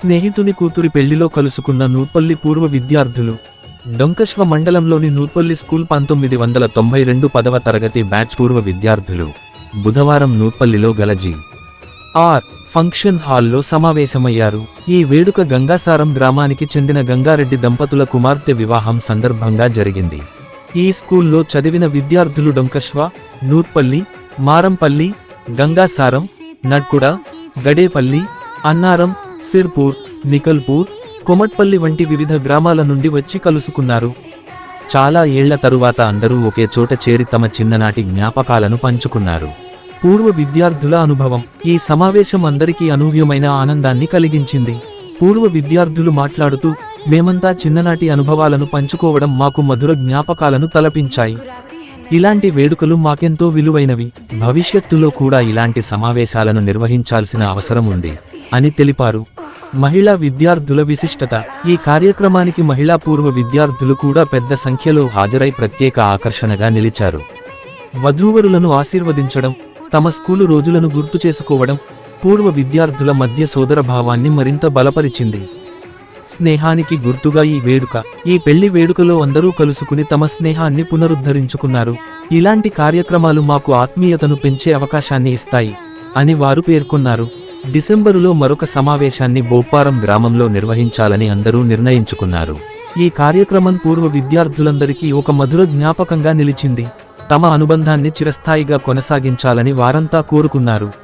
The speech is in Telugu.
స్నేహితుని కూతురి పెళ్ళిలో కలుసుకున్న నూర్పల్లి పూర్వ విద్యార్థులు. డొంకశ్వ మండలంలోని నూర్పల్లి స్కూల్ పంతొమ్మిది వందల తొంభై రెండు పదవ తరగతి బ్యాచ్ పూర్వ విద్యార్థులు. బుధవారం నూర్పల్లిలో గలజీ. ఆర్. ఫంక్షన్ హాల్లో సమావేశమయ్యారు. ఈ వేడుక గంగాసారం గ్రామానికి చెందిన గంగారెడ్డి దంపతుల కుమార్తె వివాహం సందర్భంగా జరిగింది. ఈ స్కూల్లో చదివిన విద్యార్థులు డొంకశ్వ నూర్పల్లి మారంపల్లి గంగాసారం నడ్కుడ గడేపల్లి అన్నారం సిర్పూర్ నికల్పూర్ కొమట్పల్లి వంటి వివిధ గ్రామాల నుండి వచ్చి కలుసుకున్నారు. చాలా ఏళ్ళ తరువాత అందరూ ఒకే చోట చేరి తమ చిన్ననాటి జ్ఞాపకాలను పంచుకున్నారు. పూర్వ విద్యార్థుల అనుభవం ఈ సమావేశం అందరికీ అనూహ్యమైన ఆనందాన్ని కలిగించింది. పూర్వ విద్యార్థులు మాట్లాడుతూ మేమంతా చిన్ననాటి అనుభవాలను పంచుకోవడం మాకు మధుర జ్ఞాపకాలను తలపించాయి. ఇలాంటి వేడుకలు మాకెంతో విలువైనవి. భవిష్యత్తులో కూడా ఇలాంటి సమావేశాలను నిర్వహించాల్సిన అవసరం ఉంది. అని తెలిపారు. మహిళా విద్యార్థుల విశిష్టత. ఈ కార్యక్రమానికి మహిళా పూర్వ విద్యార్థులు కూడా పెద్ద సంఖ్యలో హాజరై ప్రత్యేక ఆకర్షణగా నిలిచారు. వధూవరులను ఆశీర్వదించడం తమ స్కూలు రోజులను గుర్తు చేసుకోవడం పూర్వ విద్యార్థుల మధ్య సోదరభావాన్ని మరింత బలపరిచింది. స్నేహానికి గుర్తుగా ఈ వేడుక ఈ పెళ్ళి వేడుకలో అందరూ కలుసుకుని తమ స్నేహాన్ని పునరుద్ధరించుకున్నారు. ఇలాంటి కార్యక్రమాలు మాకు ఆత్మీయతను పెంచే అవకాశాన్ని ఇస్తాయి అని వారు పేర్కొన్నారు. డిసెంబరులో మరొక సమావేశాన్ని బోపారం గ్రామంలో నిర్వహించాలని అందరూ నిర్ణయించుకున్నారు. ఈ కార్యక్రమం పూర్వ విద్యార్థులందరికీ ఒక మధుర జ్ఞాపకంగా నిలిచింది. తమ అనుబంధాన్ని చిరస్థాయిగా కొనసాగించాలని వారంతా కోరుకున్నారు.